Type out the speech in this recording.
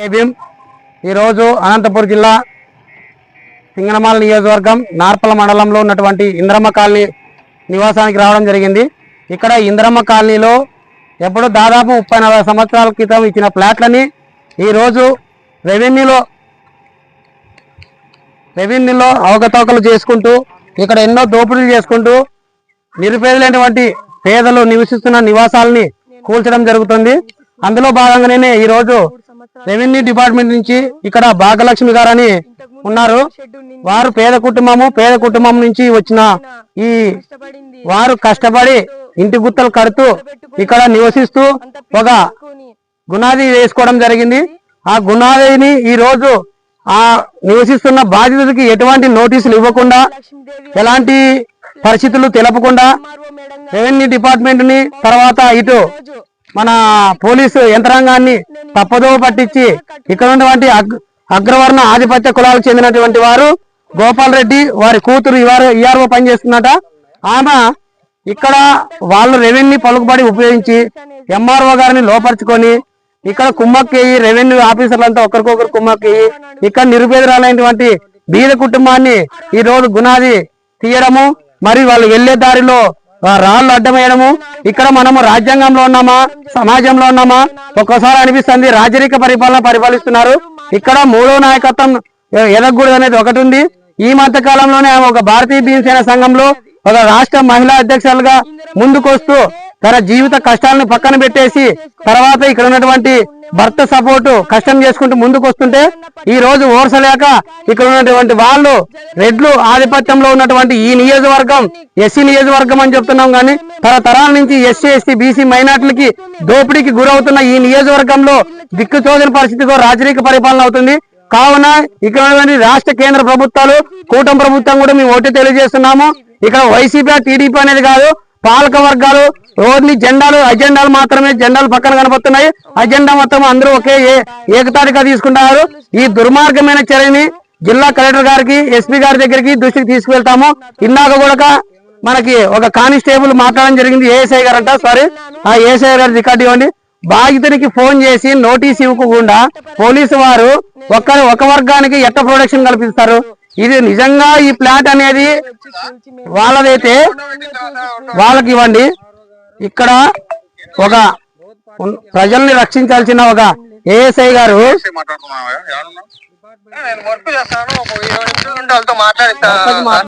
జై భీమ్ ఈరోజు అనంతపురం జిల్లా సింగనమాల నియోజకవర్గం నార్పల మండలంలో ఉన్నటువంటి ఇంద్రమ్మ కాలనీ నివాసానికి రావడం జరిగింది. ఇక్కడ ఇంద్రమ్మ కాలనీలో ఎప్పుడో దాదాపు ముప్పై నలభై సంవత్సరాల క్రితం ఇచ్చిన ఫ్లాట్లని ఈరోజు రెవెన్యూలో రెవెన్యూలో అవకతవకలు చేసుకుంటూ ఇక్కడ ఎన్నో దోపిడీలు చేసుకుంటూ నిరుపేదలైనటువంటి పేదలు నివసిస్తున్న నివాసాలని కూల్చడం జరుగుతుంది. అందులో భాగంగానే ఈ రోజు రెవెన్యూ డిపార్ట్మెంట్ నుంచి ఇక్కడ భాగ్యలక్ష్మి గారు అని ఉన్నారు. వారు పేద కుటుంబము పేద కుటుంబం నుంచి వచ్చిన ఈ వారు కష్టపడి ఇంటి గుత్తలు కడుతూ ఇక్కడ నివసిస్తూ ఒక గునాది వేసుకోవడం జరిగింది. ఆ గునాదిని ఈ రోజు ఆ నివసిస్తున్న బాధితుడికి ఎటువంటి నోటీసులు ఇవ్వకుండా ఎలాంటి పరిస్థితులు తెలపకుండా రెవెన్యూ డిపార్ట్మెంట్ని తర్వాత ఇటు మన పోలీసు యంత్రాంగాన్ని తప్పదోవ పట్టించి ఇక్కడ ఉన్నటువంటి అగ్రవర్ణ ఆధిపత్య కులాలకు చెందినటువంటి వారు గోపాల్ రెడ్డి వారి కూతురు ఇవారు ఈఆర్ఓ పనిచేస్తున్నట ఆమె ఇక్కడ వాళ్ళు రెవెన్యూ పలుకుబడి ఉపయోగించి ఎంఆర్ఓ గారిని లోపరుచుకొని ఇక్కడ కుమ్మక్కేయి రెవెన్యూ ఆఫీసర్లంతా ఒకరికొకరు కుమ్మక్కేయి ఇక్కడ నిరుపేదరాలైనటువంటి బీద కుటుంబాన్ని ఈ రోజు గునాది తీయడము మరి వాళ్ళు వెళ్ళే దారిలో రాళ్ళు అడ్డమేయడము. ఇక్కడ మనము రాజ్యాంగంలో ఉన్నామా? సమాజంలో ఉన్నామా? ఒక్కోసారి అనిపిస్తుంది రాజరిక పరిపాలన పరిపాలిస్తున్నారు. ఇక్కడ మూడో నాయకత్వం ఎదగకూడదు అనేది ఒకటి ఉంది ఈ మధ్య కాలంలోనే ఒక భారతీయ భీమసేన సంఘంలో ఒక రాష్ట్ర మహిళా అధ్యక్షులుగా ముందుకొస్తూ తన జీవిత కష్టాలను పక్కన పెట్టేసి తర్వాత ఇక్కడ ఉన్నటువంటి భర్త సపోర్టు కష్టం చేసుకుంటూ ముందుకు వస్తుంటే ఈ రోజు ఓర్సలేక ఇక్కడ ఉన్నటువంటి వాళ్ళు రెడ్లు ఆధిపత్యంలో ఉన్నటువంటి ఈ నియోజకవర్గం ఎస్సీ నియోజకవర్గం అని చెప్తున్నాం కానీ తరతరాల నుంచి ఎస్సీ ఎస్టీ బీసీ మైనార్టీలకి దోపిడీకి గురవుతున్న ఈ నియోజకవర్గంలో దిక్కుచోదని పరిస్థితితో రాజరీక పరిపాలన అవుతుంది. కావున ఇక్కడ రాష్ట్ర కేంద్ర ప్రభుత్వాలు కూటమి ప్రభుత్వం కూడా మేము ఓటు తెలియజేస్తున్నాము. ఇక్కడ వైసీపీ టీడీపీ అనేది కాదు పాలక వర్గాలు ఓన్లీ జెండాలు అజెండాలు మాత్రమే జెండాలు పక్కన కనబడుతున్నాయి అజెండా మొత్తం అందరూ ఒకే ఏ- ఏకతాటిగా తీసుకుంటారు. ఈ దుర్మార్గమైన చర్యని జిల్లా కలెక్టర్ గారికి ఎస్పీ గారి దగ్గరికి దృష్టికి తీసుకువెళ్తాము. ఇందాక కూడా మనకి ఒక కానిస్టేబుల్ మాట్లాడడం జరిగింది ఏఎస్ఐ గారు అంట సారీ ఆ ఏఎస్ఐ గారి రికార్డు ఇవ్వండి. బాధితునికి ఫోన్ చేసి నోటీస్ ఇవ్వకుండా పోలీసు వారు ఒక్క ఒక వర్గానికి ఎట్ట ప్రొడక్షన్ కల్పిస్తారు? ఇది నిజంగా ఈ ప్లాట్ అనేది వాళ్ళదైతే వాళ్ళకి ఇవ్వండి. ఇక్కడ ఒక ప్రజల్ని రక్షించాల్సిన ఒక ఏఎస్ఐ గారు?